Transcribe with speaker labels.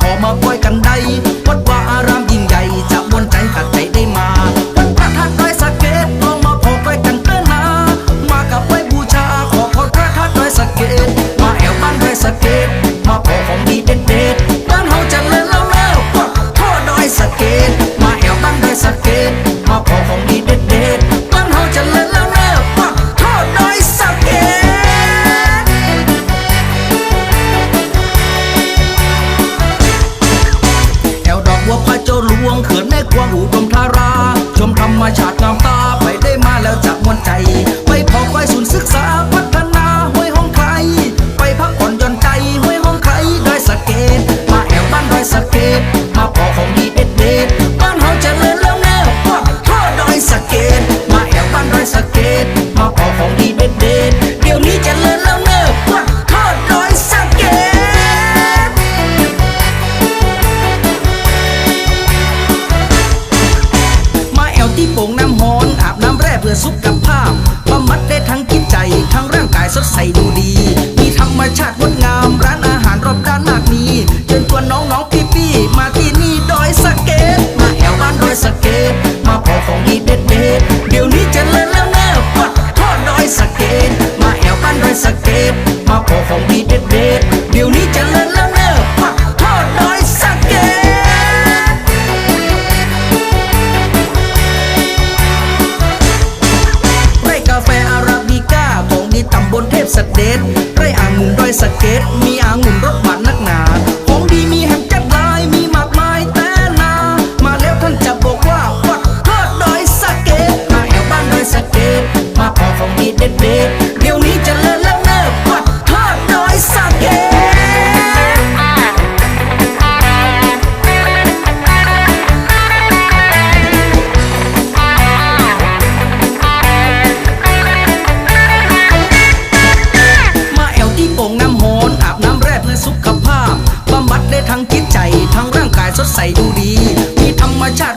Speaker 1: 我们 ที่โป่งน้ำหอนอาบน้ำแร่เพื่อสุขภาพบำบัดได้ทั้งจิตใจ ทั้งร่างกายสดใสดูดี มีธรรมชาติงดงาม ร้านอาหารรอบด้านมากมีเชิญตัวน้องๆพี่พี่มาที่นี่ดอยสะเก็ดมาแอวบ้านดอยสะเก็ดมาพอของดีเด็ดเด็ดเดี๋ยวนี้จะเลิศแล้วเนอะทอดดอยสะเก็ดมาแอวบ้านดอยสะเก็ด เดเดี๋ยวนี้จะเลิศละเนิบกดทอดน้อยสักเกมาแอลที่โป่งน้ำโหนอาบน้ำแร่เพื่อสุขภาพบำบัดได้ทั้งจิตใจ ทั้งร่างกายสดใสดูดี มีธรรมชาติ